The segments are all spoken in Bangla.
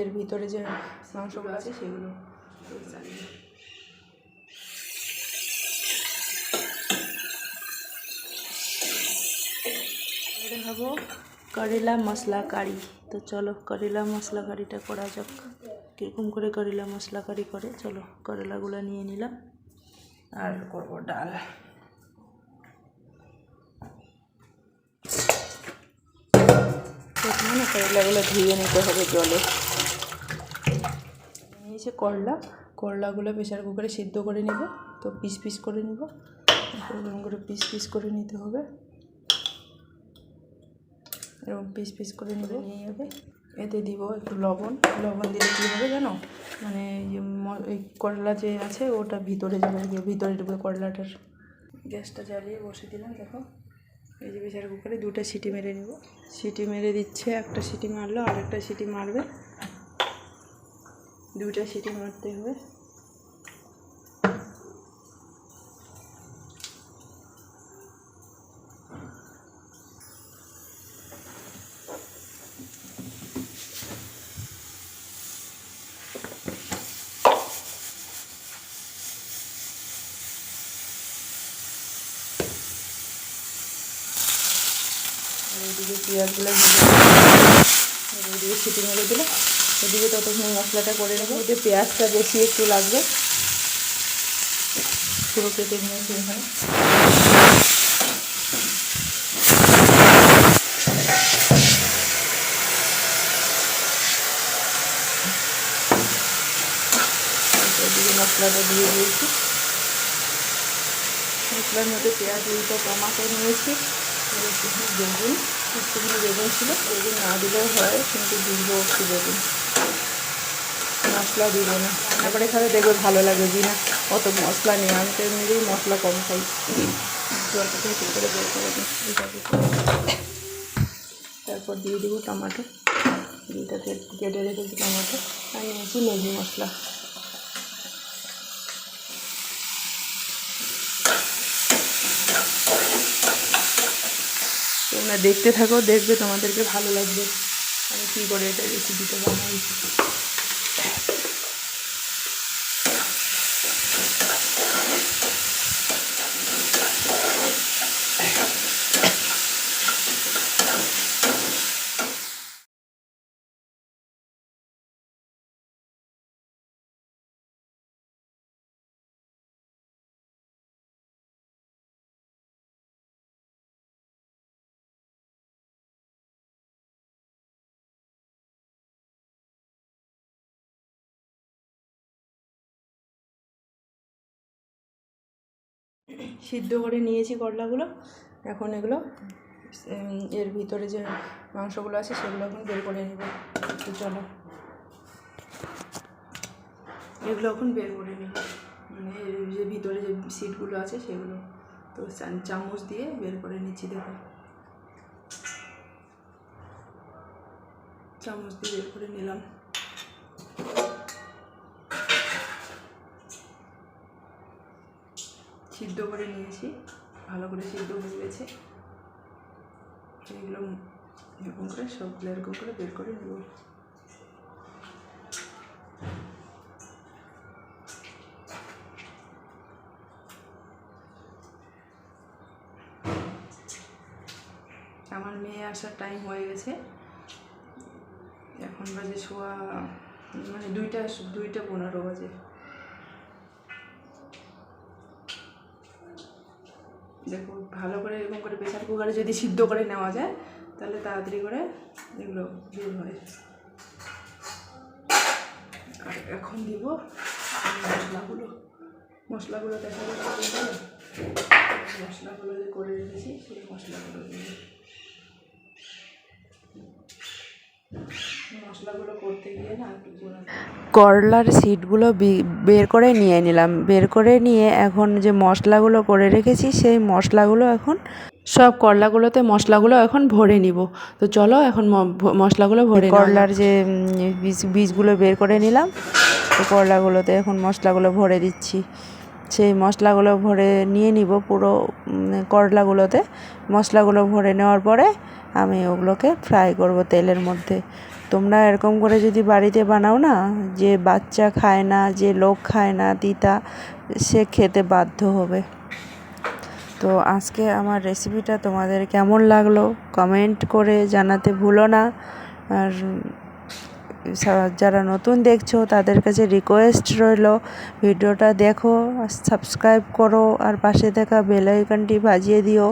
এর ভিতরে যে মাংসগুলো আছে সেগুলো। চালিয়ে করেলা মশলা কারি। তো চলো করেলা মশলা কারিটা করা যাক। কীরকম করে করেলা মশলা কারি করে? চলো করেলাগুলো নিয়ে নিলাম। আর করব ডাল প্রথমে না করলাগুলো ধুয়ে নিতে হবে জলে। নিয়েছে করলা, করলাগুলো প্রেশার কুকারে সিদ্ধ করে নিব। তো পিস পিস করে নিব। এরকম করে পিস পিস করে নিতে হবে। এরকম পিস পিস করে নেবে। নিয়ে যাবে এতে দিব একটু লবণ। লবণ দিলে কী হবে জানো? মানে ইয়ে এই করলা যে আছে, ওটা ভিতরে যাবে ভিতরে ঢুকবে করলাটার গ্যাসটা জ্বালিয়ে বসে দিলাম, দেখো। এই যে প্রেশার কুকারে দুটা সিটি মেরে নেব। সিটি মেরে দিচ্ছে, একটা সিটি মারলো আর একটা সিটি মারবে। দুটা সিটি মারতে হবে। এইদিকে পেঁয়াজগুলো ভেজে এইদিকে সিটি মেরে দিলে এদিকে ততক্ষণ মশলাটা করে নেব। এতে পেঁয়াজটা বেশি একটু লাগবে। পুরো কেটে নিয়েছি এখানে। মশলাটা দিয়ে দিয়েছি। মশলার মধ্যে পেঁয়াজ দুইটা টমাটো নিয়েছি। একটুখানি বেগুন একটুখানি বেগুন ছিল। বেগুন না দিলেও হয়, কিন্তু দিব একটু বেগুন। মশলা দিব না। তারপরে এখানে দেখবে ভালো লাগে যে না, অত মশলা নেই। আমি তো এমনিতেই মশলা কম খাই। করে তারপর দিয়ে দেবো টমাটো। দুইটা কেটে কেটে রেখেছি টমাটো। আর নিয়েছি ম্যাগি মশলা। তোমরা দেখতে থাকো দেখবে তোমাদেরকে ভালো লাগবে। আমি কী করে এটা রেসিপিটা বানাই? সিদ্ধ করে নিয়েছি করলাগুলো। এখন এগুলো এর ভিতরে যে মাংসগুলো আছে সেগুলো এখন বের করে নেব। তো চলো। এগুলো এখন বের করে নেব। মানে যে ভিতরে যে সিটগুলো আছে সেগুলো। তো চামচ দিয়ে বের করে নিচ্ছি, দেখো। চামচ দিয়ে বের করে নিলাম। সিদ্ধ করে নিয়েছি, ভালো করে সিদ্ধ হয়ে গেছে। এগুলো এরকম করে সবগুলো এরকম করে বের করে নেব। আমার মেয়ে আসার টাইম হয়ে গেছে। এখন বাজে শোয়া মানে দুইটা দুইটা পনেরো বাজে। দেখো ভালো করে এরকম করে প্রেশার কুকারে যদি সিদ্ধ করে নেওয়া যায়, তাহলে তাড়াতাড়ি করে এগুলো দূর হয়। আর এখন দিব মশলাগুলো। মশলাগুলো দেখা যাচ্ছে মশলাগুলো যে করে রেখেছি, সেই মশলাগুলো দিব মশলাগুলো করতে গিয়ে না একটু করলার সিডগুলো বি- বের করে নিয়ে নিলাম। বের করে নিয়ে এখন যে মশলাগুলো করে রেখেছি সেই মশলাগুলো এখন সব করলাগুলোতে মশলাগুলো এখন ভরে নিব। তো চলো এখন ম- মশলাগুলো ভরে করলার যে বীজ বীজগুলো বের করে নিলাম তো করলাগুলোতে এখন মশলাগুলো ভরে দিচ্ছি। সেই মশলাগুলো ভরে নিয়ে নিব পুরো করলাগুলোতে। মশলাগুলো ভরে নেওয়ার পরে আমি ওগুলোকে ফ্রাই করব তেলের মধ্যে। তোমরা এরকম করে যদি বাড়িতে বানাও না, যে বাচ্চা খায় না, যে লোক খায় না, তিতা, সে খেতে বাধ্য হবে। তো আজকে আমার রেসিপিটা তোমাদের কেমন লাগল কমেন্ট করে জানাতে ভুলো না। আর যারা নতুন দেখছ, তাদের কাছে রিকোয়েস্ট রইল, ভিডিওটা দেখো সাবস্ক্রাইব করো, আর পাশে থাকা বেল আইকনটি বাজিয়ে দিও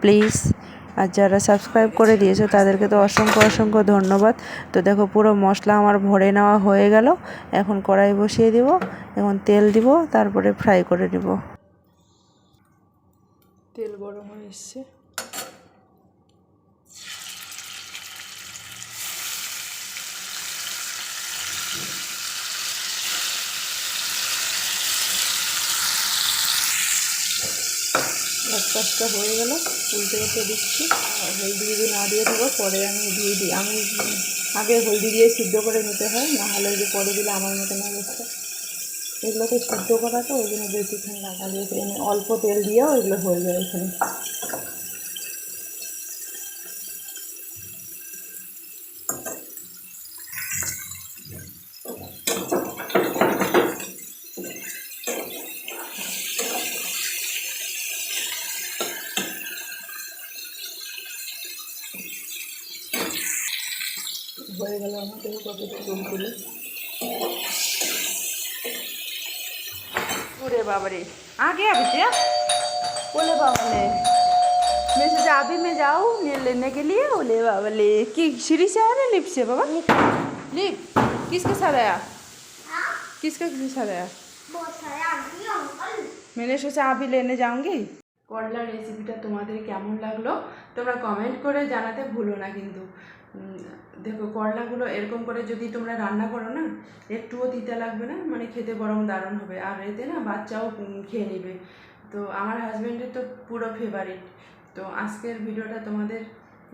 প্লিজ আর যারা সাবস্ক্রাইব করে দিয়েছ তাদেরকে তো অসংখ্য অসংখ্য ধন্যবাদ। তো দেখো পুরো মশলা আমার ভরে নেওয়া হয়ে গেল। এখন কড়াই বসিয়ে দিব, এখন তেল দিব, তারপরে ফ্রাই করে নেব। তেল গরম হয়ে এসছে। পাঁচটা হয়ে গেল, উল্টে উল্টে দিচ্ছি। হলদি যদি না দিয়ে দেবো পরে আমি দিয়ে দিই। আমি আগে হলদি দিয়ে সিদ্ধ করে নিতে হয়, না হলে যে পরে দিলে আমার মতন অবস্থা এগুলোকে সিদ্ধ করা তো ওই জন্য বেশিক্ষণ লাগা দিয়েছে অল্প তেল দিয়েও এগুলো হয়ে যায় এখানে হয়ে গেল আমাদের কতটা চুলগুলো अरे बाबा रे आ गया बेटे बोले बाबा ले मैं सोचा अभी मैं जाऊँ ने लेने के लिए बोले बाबा ले कि सीढ़ी से आया ना लिफ्ट से बाबा लिफ्ट किसके साथ आया किसके साथ आया बहुत सारे आदमी अंकल मैंने सोचा अभी लेने जाऊंगी করলার রেসিপিটা তোমাদের কেমন লাগলো তোমরা কমেন্ট করে জানাতে ভুলো না কিন্তু উম, দেখো, করলাগুলো এরকম করে যদি তোমরা রান্না করো না, একটুও তিতা লাগবে না মানে খেতে বরং দারুণ হবে। আর এতে না বাচ্চাও খেয়ে নেবে। তো আমার হাজব্যান্ডের তো পুরো ফেভারিট তো আজকের ভিডিওটা তোমাদের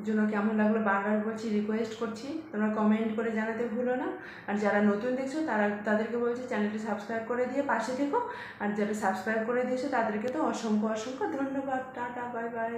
জন্য কেমন লাগল বারবার বলছি রিকোয়েস্ট করছি। তোমরা কমেন্ট করে জানাতে ভুলো না। আর যারা নতুন দেখছ, তারা, তাদেরকে বলছি চ্যানেলটি সাবস্ক্রাইব করে দিয়ে পাশে থেকো। আর যারা সাবস্ক্রাইব করে দিয়েছ, তাদেরকে তো অসংখ্য অসংখ্য ধন্যবাদ। Tata bye bye